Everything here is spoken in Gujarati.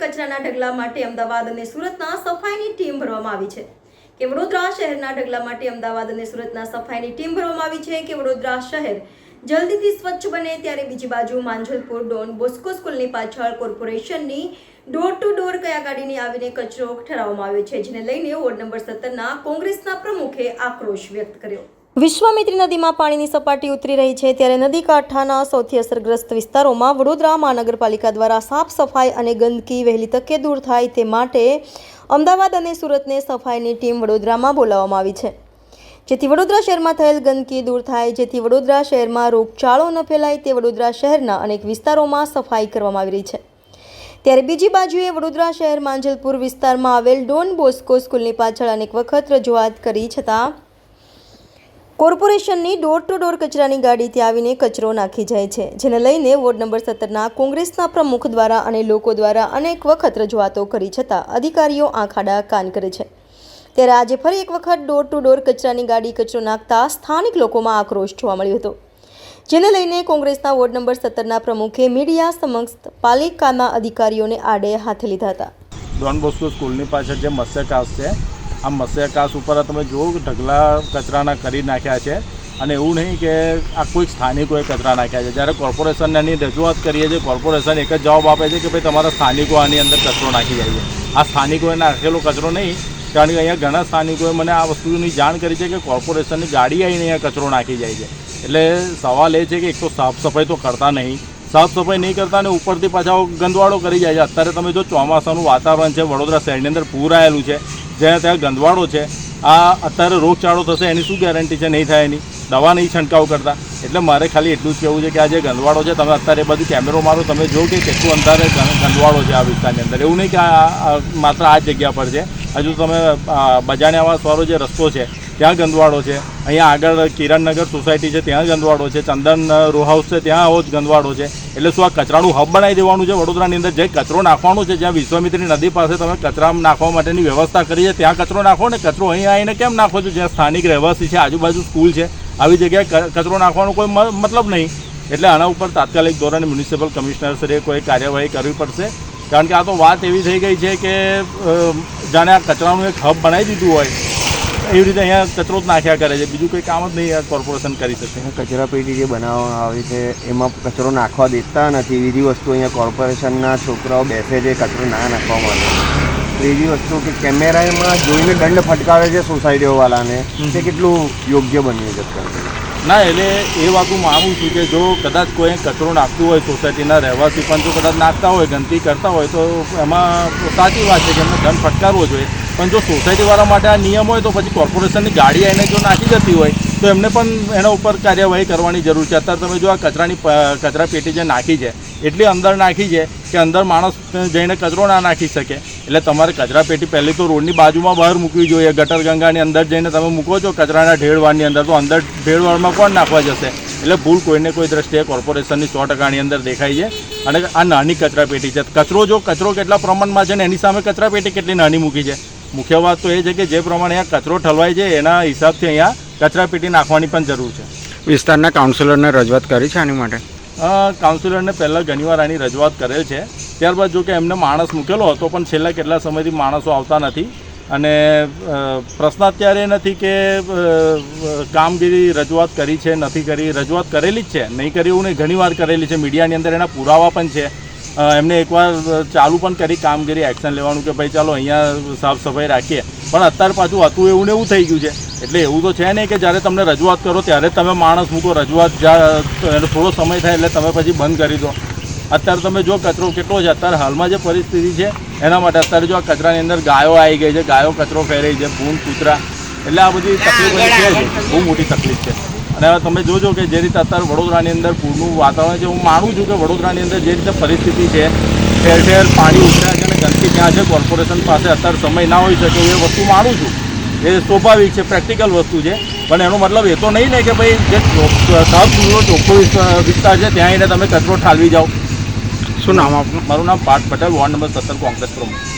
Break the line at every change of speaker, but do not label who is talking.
કચરાના ઢગલા માટે અમદાવાદ અને સુરતના સફાઈની ટીમ ભરવામાં આવી છે. કે વડોદરા શહેરના ઢગલા માટે અમદાવાદ અને સુરતના સફાઈની ટીમ ભરવામાં આવી છે કે વડોદરા શહેર જલ્દીથી સ્વચ્છ બને ત્યારે બીજી બાજુ માંજલપુર, ડોન બોસ્કો સ્કૂલની પાછળ કોર્પોરેશનની ડોર ટુ ડોર કયા ગાડીની આવીને કચરો ઠરાવવામાં આવ્યો છે, જેને લઈને વોર્ડ નંબર સત્તરના કોંગ્રેસના પ્રમુખે આક્રોશ વ્યક્ત કર્યો. વિશ્વામિત્રી નદીમાં પાણીની સપાટી ઉતરી રહી છે ત્યારે નદી કાંઠાના સૌથી અસરગ્રસ્ત વિસ્તારોમાં વડોદરા મહાનગરપાલિકા દ્વારા સાફ સફાઈ અને ગંદકી વહેલી તકે દૂર થાય તે માટે અમદાવાદ અને સુરતને સફાઈની ટીમ વડોદરામાં બોલાવવામાં આવી છે. જેથી વડોદરા શહેરમાં થયેલ ગંદકી દૂર થાય, જેથી વડોદરા શહેરમાં રોગચાળો ન ફેલાય તે વડોદરા શહેરના અનેક વિસ્તારોમાં સફાઈ કરવામાં આવી રહી છે. ત્યારે બીજી બાજુએ વડોદરા શહેર માંજલપુર વિસ્તારમાં આવેલ ડોન બોસ્કો સ્કૂલની પાછળ અનેક વખત રજૂઆત કરી છતાં કોર્પોરેશનની ડોર ટુ ડોર કચરાની ગાડી ત્યાં આવીને કચરો નાખી જાય છે, જેને લઈને વોર્ડ નંબર સત્તરના કોંગ્રેસના પ્રમુખ દ્વારા અને લોકો દ્વારા અનેક વખત રજૂઆતો કરી છતાં અધિકારીઓ આંખાડા કાન કરે છે. ત્યારે આજે ફરી એક વખત ડોર ટુ ડોર કચરાની ગાડી કચરો નાખતા સ્થાનિક લોકોમાં આક્રોશ જોવા મળ્યો હતો. જેને લઈને કોંગ્રેસના વોર્ડ નંબર સત્તરના પ્રમુખે મીડિયા સમક્ષ પાલિકાના અધિકારીઓને આડે હાથે લીધા હતા.
ડોન બોસ્કો સ્કૂલની પાછળ જે મત્સ્યકાશ છે આ મત્સ્યકાશ ઉપર તમે જુઓ કે ઢગલા કચરાના કરી નાખ્યા છે. અને એવું નહીં કે આ કોઈક સ્થાનિકોએ કચરા નાખ્યા છે. જ્યારે કોર્પોરેશનને એની રજૂઆત કરીએ છીએ, કોર્પોરેશન એક જ જવાબ આપે છે કે ભાઈ તમારા સ્થાનિકો આની અંદર કચરો નાખી જાય છે. આ સ્થાનિકોએ નાખેલો કચરો નહીં. કારણ કે અહીંયા ઘણા સ્થાનિકોએ મને આ વસ્તુની જાણ કરી છે કે કોર્પોરેશનની ગાડી આવીને અહીંયા કચરો નાખી જાય છે. એટલે સવાલ એ છે કે એક તો સાફ સફાઈ તો કરતા નહીં. સાફ સફાઈ નહીં કરતા અને ઉપરથી પાછા ગંદવાડો કરી જાય છે. અત્યારે તમે જો ચોમાસાનું વાતાવરણ છે, વડોદરા શહેરની અંદર પૂર આવેલું છે. જ્યાં ત્યાં ગંદવાડો છે, આ અત્યારે રોગચાળો થશે, એની શું ગેરંટી છે? નહીં થાય એની. દવા નહીં છંટકાવ કરતા. એટલે મારે ખાલી એટલું જ કહેવું છે કે આ જે ગંદવાડો છે, તમે અત્યારે બધું કેમેરો મારો, તમે જો કે કેટલું અંધારે ગં- ગંદવાડો છે આ વિસ્તારની અંદર. એવું નહીં કે આ માત્ર આ જગ્યા પર છે. હજુ તમે બજાણિયાવાસવાળો જે રસ્તો છે ત્યાં ગંદવાડો છે. અહીંયા આગળ કિરણનગર સોસાયટી છે, ત્યાં ગંદવાડો છે. ચંદન રો હાઉસ છે, ત્યાં આવો જ ગંદવાડો છે. એટલે શું આ કચરાનું હબ બનાવી દેવાનું છે? વડોદરાની અંદર જે કચરો નાખવાનો છે, જ્યાં વિશ્વામિત્રી નદી પાસે તમે કચરા નાખવા માટેની વ્યવસ્થા કરી છે, ત્યાં કચરો નાખો ને કચરો અહીંયા આવીને કેમ નાખો છો? જ્યાં સ્થાનિક રહેવાસી છે, આજુબાજુ સ્કૂલ છે. આવી જગ્યાએ કચરો નાખવાનો કોઈ મતલબ નહીં. એટલે આના ઉપર તાત્કાલિક ધોરણે મ્યુનિસિપલ કમિશનરશ્રીએ કોઈ કાર્યવાહી કરવી પડશે. કારણ કે આ તો વાત એવી થઈ ગઈ છે કે જાણે આ કચરાનું એક હબ બનાવી દીધું હોય. એવી રીતે અહીંયા કચરો જ નાખ્યા કરે છે. બીજું કોઈ કામ જ નહીં આ કોર્પોરેશન કરી શકે.
કચરા પેટી જે બનાવવામાં આવી છે એમાં કચરો નાખવા દેતા નથી. બીજી વસ્તુ અહીંયા કોર્પોરેશનના છોકરાઓ બેસે છે કચરો ના નાખવા માટે. ત્રીજી વસ્તુ કે કેમેરામાં જોઈને દંડ ફટકાવે છે સોસાયટીઓવાળાને તે કેટલું યોગ્ય બન્યું છે
ના એટલે એ વાત હું માનું છું કે જો કદાચ કોઈ કચરો નાખતું હોય સોસાયટીના રહેવાસી પણ જો કદાચ નાખતા હોય ગંદકી કરતા હોય તો એમાં સાચી વાત છે કે એમને દંડ ફટકારવો જોઈએ. પણ જો સોસાયટીવાળા માટે આ નિયમ હોય તો પછી કોર્પોરેશનની ગાડી એને જો નાખી જતી હોય, તો એમને પણ એના ઉપર કાર્યવાહી કરવાની જરૂર છે. અત્યારે તમે જો આ કચરાની કચરા પેટી જે નાખી છે, એટલી અંદર નાખી છે કે અંદર માણસ જઈને કચરો ના નાખી શકે. એટલે તમારે કચરા પેટી પહેલી તો રોડની બાજુમાં બહાર મૂકવી જોઈએ. ગટર ગંગાની અંદર જઈને તમે મૂકો છો કચરાના ઢેળવાળની અંદર, તો અંદર ઢેળવાળમાં કોણ નાખવા જશે? એટલે ભૂલ કોઈને કોઈ દ્રષ્ટિએ કોર્પોરેશનની સો ટકાની અંદર દેખાય છે. અને આ નાની કચરા પેટી છે. કચરો જો, કચરો કેટલા પ્રમાણમાં છે ને એની સામે કચરા પેટી કેટલી નાની મૂકી છે? મુખ્ય વાત તો એ છે કે જે પ્રમાણે અહીંયા કચરો ઠલવાય છે એના હિસાબથી અહીંયા કચરા પેટી નાખવાની પણ જરૂર છે.
વિસ્તારના કાઉન્સિલરને રજૂઆત કરી છે આની માટે?
કાઉન્સિલરને પહેલાં ઘણીવાર આની રજૂઆત કરેલ છે. ત્યારબાદ જો કે એમને માણસ મૂકેલો હતો પણ છેલ્લા કેટલા સમયથી માણસો આવતા નથી. અને પ્રશ્ન અત્યારે એ નથી કે કામગીરી રજૂઆત કરી છે નથી કરી રજૂઆત કરેલી જ છે. નહીં કરી એવું નહીં ઘણીવાર કરેલી છે. મીડિયાની અંદર એના પુરાવા પણ છે. એમને એકવાર ચાલુ પણ કરી કામગીરી એક્શન લેવાનું કે ભાઈ ચાલો અહીંયા સાફ સફાઈ રાખીએ. પણ અત્યારે પાછું હતું એવું ને એવું થઈ ગયું છે. એટલે એવું તો છે નહીં કે જ્યારે તમને રજૂઆત કરો ત્યારે તમે માણસ મૂકો, રજૂઆત એનો થોડો સમય થાય એટલે તમે પછી બંધ કરી દો. અત્યારે તમે જો કચરો કેટલો છે, અત્યારે હાલમાં જે પરિસ્થિતિ છે, એના માટે અત્યારે જો આ કચરાની અંદર ગાયો આવી ગઈ છે, ગાયો કચરો ફેરવી છે ભૂંડ કૂતરા. એટલે આ બધી તકલીફ છે. બહુ મોટી તકલીફ છે. અને તમે જોજો કે જે રીતે અત્યારે વડોદરાની અંદર પૂરનું વાતાવરણ છે હું માનું છું કે વડોદરાની અંદર જે રીતે પરિસ્થિતિ છે ઠેર ઠેર પાણી ઉતર્યા છે અને ગંદકી ત્યાં છે કોર્પોરેશન પાસે અત્યારે સમય ના હોઈ શકે એ વસ્તુ માનું છું. એ સ્વાભાવિક છે પ્રેક્ટિકલ વસ્તુ છે પણ એનો મતલબ એ તો નહીં ને કે ભાઈ જે સાફ સુથરો ચોખ્ખો વિસ્તાર છે ત્યાં આવીને તમે કચરો ઠાલવી જાઓ.
શું નામ આપનું?
મારું નામ પાર્થ પટેલ વોર્ડ નંબર સત્તર કોંગ્રેસ પ્રમુખ.